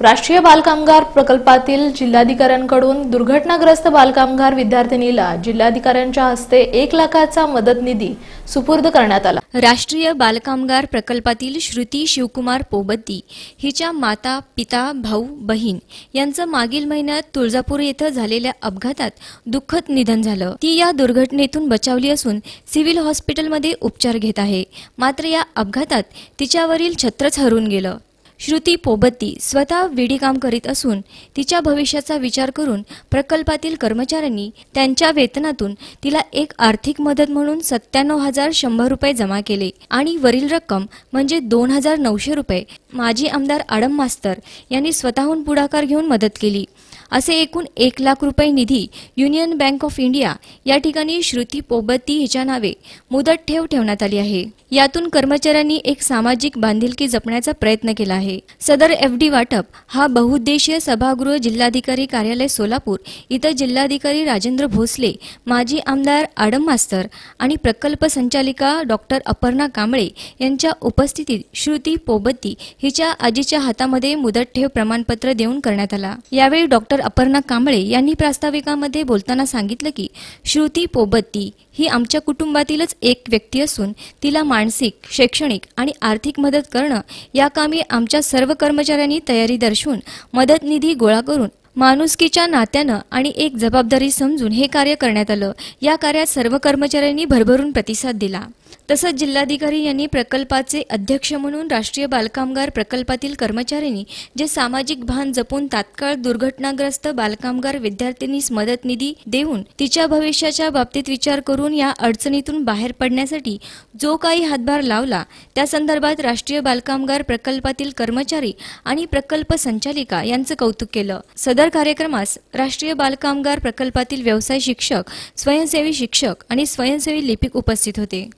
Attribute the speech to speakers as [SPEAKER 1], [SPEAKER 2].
[SPEAKER 1] राष्ट्रीय बालकामगार प्रकल्पातील जिल्हाधिकाऱ्यांकडून दुर्घटनाग्रस्त बालकामगार विद्यार्थिनीला जिल्हाधिकाऱ्यांच्या हस्ते एक लाखाचा मदत निधी सुपूर्द करण्यात आला.
[SPEAKER 2] राष्ट्रीय बालकामगार प्रकल्पातील श्रुती शिवकुमार पोबद्दी हिच्या माता पिता भाऊ बहीण यांचं मागील महिन्यात तुळजापूर येथे झालेल्या अपघातात दुःखद निधन झालं. ती या दुर्घटनेतून बचावली असून सिव्हिल हॉस्पिटलमध्ये उपचार घेत आहे. मात्र या अपघातात तिच्यावरील छत्रच हरून गेलं. श्रुती पोबत्ती स्वतः विडी काम करीत असून तिच्या भविष्याचा विचार करून प्रकल्पातील कर्मचाऱ्यांनी त्यांच्या वेतनातून तिला एक आर्थिक मदत म्हणून सत्त्याण्णव हजार शंभर रुपये जमा केले. आणि वरील रक्कम म्हणजे दोन हजार नऊशे रुपये. माजी आमदार आडम मास्तर यांनी स्वतःहून पुढाकार घेऊन मदत केली. असे एकूण एक लाख रुपये निधी युनियन बँक ऑफ इंडिया या ठिकाणी श्रुती पोबत्ती हिच्या नावे मुदत ठेव ठेवण्यात आली आहे. यातून कर्मचाऱ्यांनी एक सामाजिक बांधिलकी जपण्याचा प्रयत्न केला आहे. सदर एफ डी वाटप हा बहुउद्देशीय सभागृह जिल्हाधिकारी कार्यालय सोलापूर इथं जिल्हाधिकारी राजेंद्र भोसले माजी आमदार आडम मास्तर आणि प्रकल्प संचालिका डॉक्टर अपर्णा कांबळे यांच्या उपस्थितीत श्रुती पोबत्ती हिच्या आजीच्या हातामध्ये मुदत ठेव प्रमाणपत्र देऊन करण्यात आला. यावेळी डॉक्टर अपर्णा कांबळे यांनी प्रास्ताविकामध्ये बोलताना सांगितलं की श्रुती पोबत्ती ही आमच्या कुटुंबातीलच एक व्यक्ती असून तिला मानसिक शैक्षणिक आणि आर्थिक मदत करणं या कामी आमच्या सर्व कर्मचाऱ्यांनी तयारी दर्शवून मदत निधी गोळा करून माणुसकीच्या नात्यानं आणि एक जबाबदारी समजून हे कार्य करण्यात आलं. या कार्यात सर्व कर्मचाऱ्यांनी भरभरून प्रतिसाद दिला. तसंच जिल्हाधिकारी यांनी प्रकल्पाचे अध्यक्ष म्हणून राष्ट्रीय बालकामगार प्रकल्पातील कर्मचाऱ्यांनी जे सामाजिक भान जपून तात्काळ दुर्घटनाग्रस्त बालकामगार विद्यार्थिनीस मदत निधी देऊन तिच्या भविष्याच्या बाबतीत विचार करून या अडचणीतून बाहेर पडण्यासाठी जो काही हातभार लावला त्या संदर्भात राष्ट्रीय बालकामगार प्रकल्पातील कर्मचारी आणि प्रकल्प संचालिका यांचं कौतुक केलं. सदर कार्यक्रमास राष्ट्रीय बालकामगार प्रकल्पातील व्यवसाय शिक्षक स्वयंसेवी शिक्षक आणि स्वयंसेवी लिपिक उपस्थित होते.